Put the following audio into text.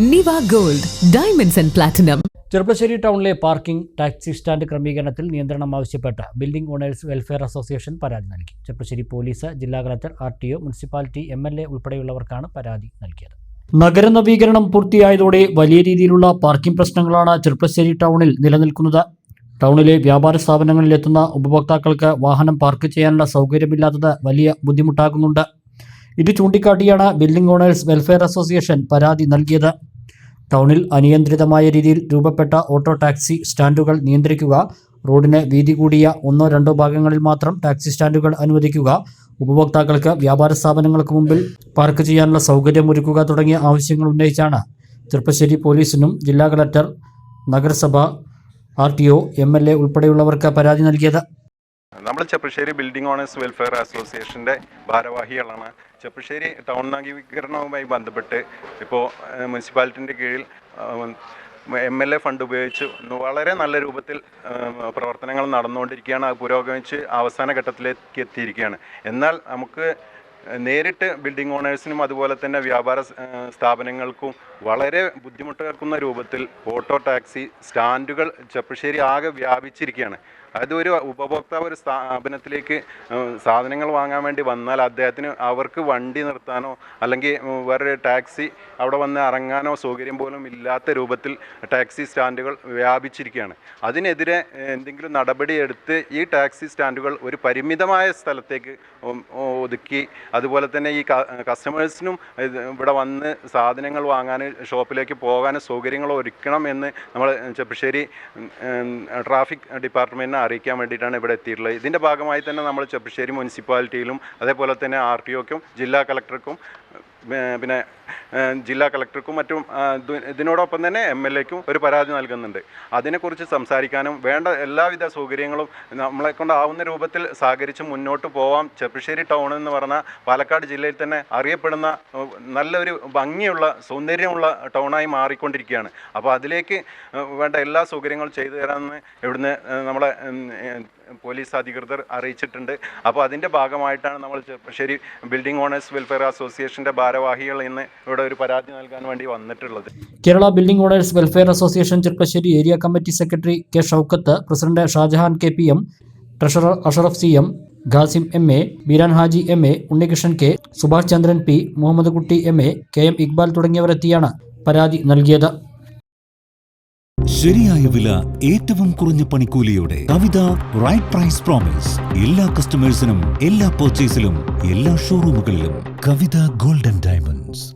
Niva gold diamonds and platinum Cheruppassery ടൗണിലെ parking taxi stand ക്രമീകരണത്തിൽ നിയന്ത്രണം ആവശ്യപ്പെട്ട് ബിൽഡിംഗ് ഓണേഴ്സ് വെൽഫെയർ അസോസിയേഷൻ പരാതി നൽകി. ചെറുപ്പശ്ശേരി പോലീസ് ജില്ലാ collector R T O municipality M L A ഉൾപ്പെടെയുള്ളവർക്കാണ് പരാതി നൽകിയത്. നഗര നവീകരണം പൂർത്തിയായതോടെ വലിയ രീതിയിലുള്ള പാർക്കിംഗ് പ്രശ്നങ്ങളാണ് ചെറുപ്പശ്ശേരി ടൗണിൽ നിലനിൽക്കുന്നത്. ടൗണിലെ വ്യാപാര സ്ഥാപനങ്ങളിലെത്തുന്ന ഉപഭോക്താക്കൾക്ക് വാഹനം പാർക്ക് ചെയ്യാനുള്ള സൗകര്യമില്ലാത്തത് വലിയ ബുദ്ധിമുട്ടാകുന്നുണ്ട്. ഇത് ചൂണ്ടിക്കാട്ടിയാണ് ബിൽഡിംഗ് ഓണേഴ്സ് വെൽഫെയർ അസോസിയേഷൻ പരാതി നൽകിയത്. ടൗണിൽ അനിയന്ത്രിതമായ രീതിയിൽ രൂപപ്പെട്ട ഓട്ടോ ടാക്സി സ്റ്റാൻഡുകൾ നിയന്ത്രിക്കുക. റോഡിന് വീതി കൂടിയ ഒന്നോ രണ്ടോ ഭാഗങ്ങളിൽ മാത്രം ടാക്സി സ്റ്റാൻഡുകൾ അനുവദിക്കുക. ഉപഭോക്താക്കൾക്ക് വ്യാപാര സ്ഥാപനങ്ങൾക്ക് മുമ്പിൽ പാർക്ക് ചെയ്യാനുള്ള സൗകര്യമൊരുക്കുക തുടങ്ങിയ ആവശ്യങ്ങൾ ഉന്നയിച്ചാണ്. തൃപ്പശ്ശേരി പോലീസിനും ജില്ലാ കളക്ടർ നഗരസഭ R T O M L A ഉൾപ്പെടെയുള്ളവർക്ക് പരാതി നൽകിയത്. നമ്മൾ ചെപ്പശ്ശേരി ബിൽഡിംഗ് ഓണേഴ്സ് വെൽഫെയർ അസോസിയേഷന്റെ ഭാരവാഹികളാണ്. ചെപ്പശ്ശേരി ടൗൺ നവീകരണവുമായി ബന്ധപ്പെട്ട് ഇപ്പോൾ മുനിസിപ്പാലിറ്റിന്റെ കീഴിൽ എം എൽ എ ഫണ്ട് ഉപയോഗിച്ച് വളരെ നല്ല രൂപത്തിൽ പ്രവർത്തനങ്ങൾ നടന്നുകൊണ്ടിരിക്കുകയാണ്. അത് പുരോഗമിച്ച് അവസാന ഘട്ടത്തിലേക്ക് എത്തിയിരിക്കുകയാണ്. എന്നാൽ നമുക്ക് നേരിട്ട് ബിൽഡിംഗ് ഓണേഴ്സിനും അതുപോലെ തന്നെ വ്യാപാര സ്ഥാപനങ്ങൾക്കും വളരെ ബുദ്ധിമുട്ടേർക്കുന്ന രൂപത്തിൽ ഓട്ടോ ടാക്സി സ്റ്റാൻഡുകൾ ചെപ്പശ്ശേരി ആകെ വ്യാപിച്ചിരിക്കുകയാണ്. അതായത് ഒരു ഉപഭോക്താവ് ഒരു സ്ഥാപനത്തിലേക്ക് സാധനങ്ങൾ വാങ്ങാൻ വേണ്ടി വന്നാൽ അദ്ദേഹത്തിന് അവർക്ക് വണ്ടി നിർത്താനോ അല്ലെങ്കിൽ വേറൊരു ടാക്സി അവിടെ വന്ന് ഇറങ്ങാനോ സൗകര്യം പോലും ഇല്ലാത്ത രൂപത്തിൽ ടാക്സി സ്റ്റാൻഡുകൾ വ്യാപിച്ചിരിക്കുകയാണ്. അതിനെതിരെ എന്തെങ്കിലും നടപടിയെടുത്ത് ഈ ടാക്സി സ്റ്റാൻഡുകൾ ഒരു പരിമിതമായ സ്ഥലത്തേക്ക് ഒതുക്കി അതുപോലെ തന്നെ ഈ കസ്റ്റമേഴ്സിനും ഇവിടെ വന്ന് സാധനങ്ങൾ വാങ്ങാൻ ഷോപ്പിലേക്ക് പോകാൻ സൗകര്യങ്ങൾ ഒരുക്കണം എന്ന് നമ്മൾ ചെപ്പശ്ശേരി ട്രാഫിക് ഡിപ്പാർട്ട്മെന്റിനെ അറിയിക്കാൻ വേണ്ടിയിട്ടാണ് ഇവിടെ എത്തിയിട്ടുള്ളത്. ഇതിന്റെ ഭാഗമായി തന്നെ നമ്മൾ ചെപ്പശ്ശേരി മുനിസിപ്പാലിറ്റിയിലും അതേപോലെ തന്നെ ആർ ടി ഒക്കും ജില്ലാ കളക്ടർക്കും പിന്നെ ജില്ലാ കളക്ടർക്കും മറ്റും ഇതിനോടൊപ്പം തന്നെ എം എൽ എക്കും ഒരു പരാതി നൽകുന്നുണ്ട്. അതിനെക്കുറിച്ച് സംസാരിക്കാനും വേണ്ട എല്ലാവിധ സൗകര്യങ്ങളും നമ്മളെ കൊണ്ടാവുന്ന രൂപത്തിൽ സഹകരിച്ച് മുന്നോട്ട് പോവാം. ചെപ്പശ്ശേരി ടൗൺ എന്ന് പറഞ്ഞാൽ പാലക്കാട് ജില്ലയിൽ തന്നെ അറിയപ്പെടുന്ന നല്ലൊരു ഭംഗിയുള്ള സൗന്ദര്യമുള്ള ടൗണായി മാറിക്കൊണ്ടിരിക്കുകയാണ്. അപ്പോൾ അതിലേക്ക് വേണ്ട എല്ലാ സൗകര്യങ്ങളും ചെയ്തു തരാമെന്ന് ഇവിടുന്ന് നമ്മളെ പോലീസ് അധികൃതർ അറിയിച്ചിട്ടുണ്ട്. അപ്പോൾ അതിന്റെ ഭാഗമായിട്ടാണ് നമ്മൾ ചെറുപ്പശ്ശേരി ബിൽഡിംഗ് ഓണേഴ്സ് വെൽഫെയർ അസോസിയേഷന്റെ ഭാരവാഹികൾ ഇന്ന് ഇവിടെ ഒരു പരാതി നൽകാൻ വേണ്ടി വന്നിട്ടുള്ളത്. Kerala building owners welfare association Cheruppassery area committee secretary K. Shoukath president Shajahan K. P. M treasurer Ashraf C M Khasim M A Beeran Haji M A Unnikrishnan K Subhash Chandran P Muhammad Kutty M A K. M. Iqbal തുടങ്ങിയവരെത്തിയാണ് പരാതി നൽകിയത്. ശരിയായ വില ഏറ്റവും കുറഞ്ഞ പണിക്കൂലിയോടെ Kavitha right price promise എല്ലാ കസ്റ്റമേഴ്സിനും എല്ലാ പർച്ചേസിലും എല്ലാ ഷോറൂമുകളിലും കവിത ഗോൾഡൻ ഡയമണ്ട്സ്